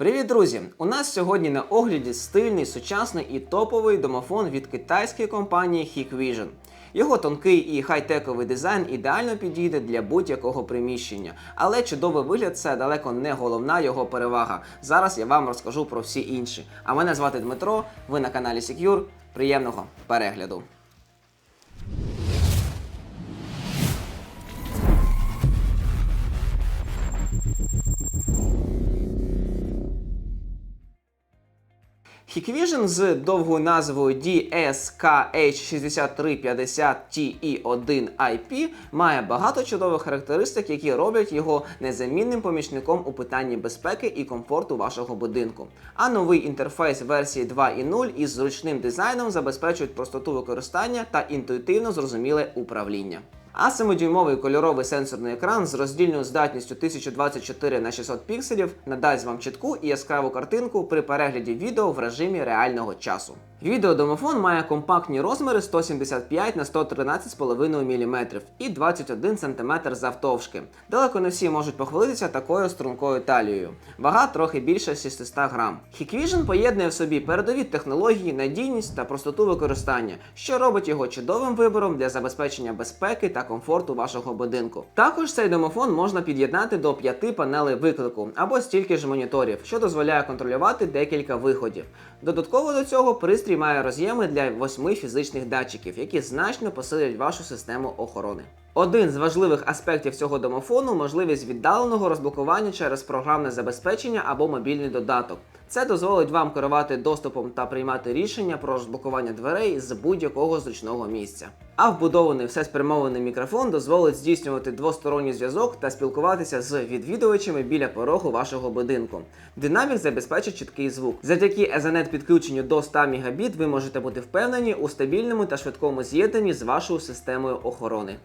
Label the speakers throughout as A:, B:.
A: Привіт, друзі! У нас сьогодні на огляді стильний, сучасний і топовий домофон від китайської компанії Hikvision. Його тонкий і хай-тековий дизайн ідеально підійде для будь-якого приміщення, але чудовий вигляд це далеко не головна його перевага. Зараз я вам розкажу про всі інші. А мене звати Дмитро. Ви на каналі Secure. Приємного перегляду! Hikvision з довгою назвою DSKH6350TE1IP має багато чудових характеристик, які роблять його незамінним помічником у питанні безпеки і комфорту вашого будинку. А новий інтерфейс версії 2.0 із зручним дизайном забезпечують простоту використання та інтуїтивно зрозуміле управління. А 7-дюймовий кольоровий сенсорний екран з роздільною здатністю 1024 на 600 пікселів надасть вам чітку і яскраву картинку при перегляді відео в режимі реального часу. Відеодомофон має компактні розміри 175 на 113,5 мм і 21 см завтовшки. Далеко не всі можуть похвалитися такою стрункою талією. Вага трохи більше 600 грам. Hikvision поєднує в собі передові технології, надійність та простоту використання, що робить його чудовим вибором для забезпечення безпеки та комфорту вашого будинку. Також цей домофон можна під'єднати до 5 панелей виклику або стільки ж моніторів, що дозволяє контролювати декілька виходів. Додатково до цього пристрій має роз'єми для восьми фізичних датчиків, які значно посилять вашу систему охорони. Один з важливих аспектів цього домофону можливість віддаленого розблокування через програмне забезпечення або мобільний додаток. Це дозволить вам керувати доступом та приймати рішення про розблокування дверей з будь-якого зручного місця. А вбудований всеспрямований мікрофон дозволить здійснювати двосторонній зв'язок та спілкуватися з відвідувачами біля порогу вашого будинку. Динамік забезпечить чіткий звук. Завдяки Ethernet підключенню до 100 Мбіт ви можете бути впевнені у стабільному та швидкому з'єднанні з вашою системою охорони.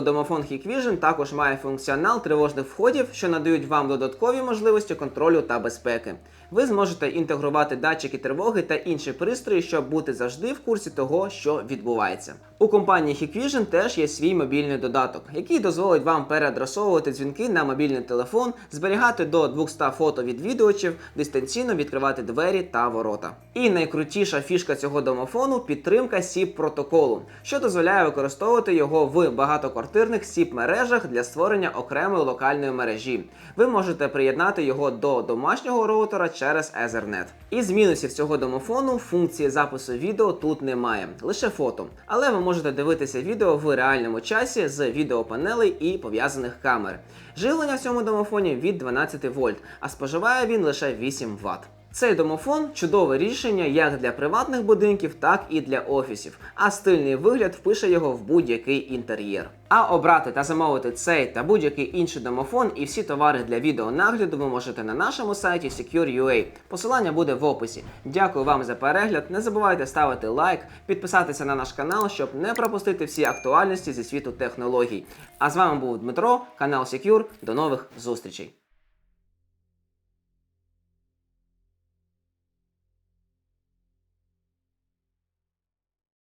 A: Відеодомофон Hikvision також має функціонал тривожних входів, що надають вам додаткові можливості контролю та безпеки. Ви зможете інтегрувати датчики тривоги та інші пристрої, щоб бути завжди в курсі того, що відбувається. У компанії Hikvision теж є свій мобільний додаток, який дозволить вам переадресовувати дзвінки на мобільний телефон, зберігати до 200 фото відвідувачів, дистанційно відкривати двері та ворота. І найкрутіша фішка цього домофону підтримка SIP протоколу, що дозволяє використовувати його в багатоквартирних SIP мережах для створення окремої локальної мережі. Ви можете приєднати його до домашнього роутера через Ethernet. Із мінусів цього домофону функції запису відео тут немає, лише фото. Але ви можете дивитися відео в реальному часі з відеопанелей і пов'язаних камер. Живлення в цьому домофоні від 12 вольт, а споживає він лише 8 Вт. Цей домофон чудове рішення як для приватних будинків, так і для офісів, а стильний вигляд впише його в будь-який інтер'єр. А обрати та замовити цей та будь-який інший домофон і всі товари для відеонагляду ви можете на нашому сайті Secure.ua. Посилання буде в описі. Дякую вам за перегляд. Не забувайте ставити лайк, підписатися на наш канал, щоб не пропустити всі актуальності зі світу технологій. А з вами був Дмитро, канал Secure. До нових зустрічей.